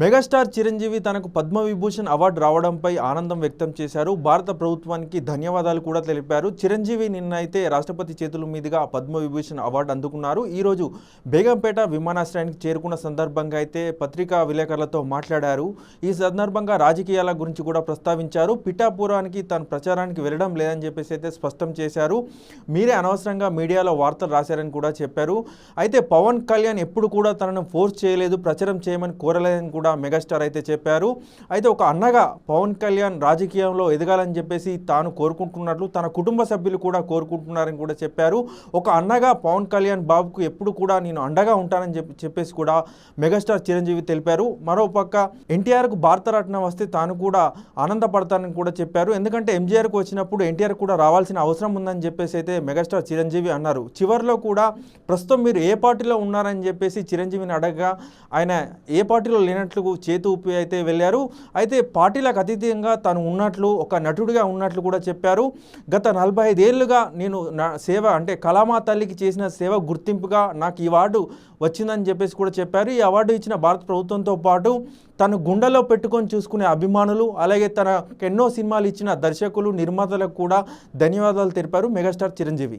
Megastar Chiranjeevi తనకు Padma Vibhushan award రావడంపై ఆనందం వ్యక్తం చేశారు. భారత ప్రభుత్వానికి ధన్యవాదాలు కూడా తెలిపారు. చిరంజీవి నిన్న అయితే రాష్ట్రపతి చేతుల మీదుగా పద్మవిభూషణ్ అవార్డు అందుకున్నారు. ఈరోజు బేగంపేట విమానాశ్రయానికి చేరుకున్న సందర్భంగా అయితే పత్రికా విలేకరులతో మాట్లాడారు. ఈ సందర్భంగా రాజకీయాల గురించి కూడా ప్రస్తావించారు. పిఠాపురానికి తాను ప్రచారానికి వెళ్ళడం లేదని చెప్పేసి అయితే స్పష్టం చేశారు. మీరే అనవసరంగా మీడియాలో వార్తలు రాశారని కూడా చెప్పారు. అయితే పవన్ కళ్యాణ్ ఎప్పుడు కూడా తనను ఫోర్స్ చేయలేదు ప్రచారం చేయమని కోరలేదని కూడా మెగాస్టార్ అయితే చెప్పారు. అయితే ఒక అన్నగా పవన్ కళ్యాణ్ రాజకీయంలో ఎదగాలని చెప్పేసి తాను కోరుకుంటున్నట్లు తన కుటుంబ సభ్యులు కూడా కోరుకుంటున్నారని కూడా చెప్పారు. ఒక అన్నగా పవన్ కళ్యాణ్ బాబుకు ఎప్పుడు కూడా నేను అండగా ఉంటానని చెప్పి చెప్పేసి కూడా మెగాస్టార్ చిరంజీవి తెలిపారు. మరోపక్క ఎన్టీఆర్కు భారతరత్న వస్తే తాను కూడా ఆనందపడతానని కూడా చెప్పారు. ఎందుకంటే ఎంజీఆర్కు వచ్చినప్పుడు ఎన్టీఆర్ కూడా రావాల్సిన అవసరం ఉందని చెప్పేసి అయితే మెగాస్టార్ చిరంజీవి అన్నారు. చివరిలో కూడా ప్రస్తుతం మీరు ఏ పార్టీలో ఉన్నారని చెప్పేసి చిరంజీవిని అడగగా ఆయన ఏ పార్టీలో లేనట్లు చేతు ఊపి అయితే వెళ్ళారు. అయితే పార్టీలకు అతీతంగా తాను ఉన్నట్లు ఒక నటుడిగా ఉన్నట్లు కూడా చెప్పారు. గత నలభై ఐదేళ్ళుగా నేను నా సేవ అంటే కళామా తల్లికి చేసిన సేవ గుర్తింపుగా నాకు ఈ అవార్డు వచ్చిందని చెప్పేసి కూడా చెప్పారు. ఈ అవార్డు ఇచ్చిన భారత ప్రభుత్వంతో పాటు తను గుండెలో పెట్టుకొని చూసుకునే అభిమానులు అలాగే తనకు ఎన్నో సినిమాలు ఇచ్చిన దర్శకులు నిర్మాతలకు కూడా ధన్యవాదాలు తెలిపారు. మెగాస్టార్ చిరంజీవి.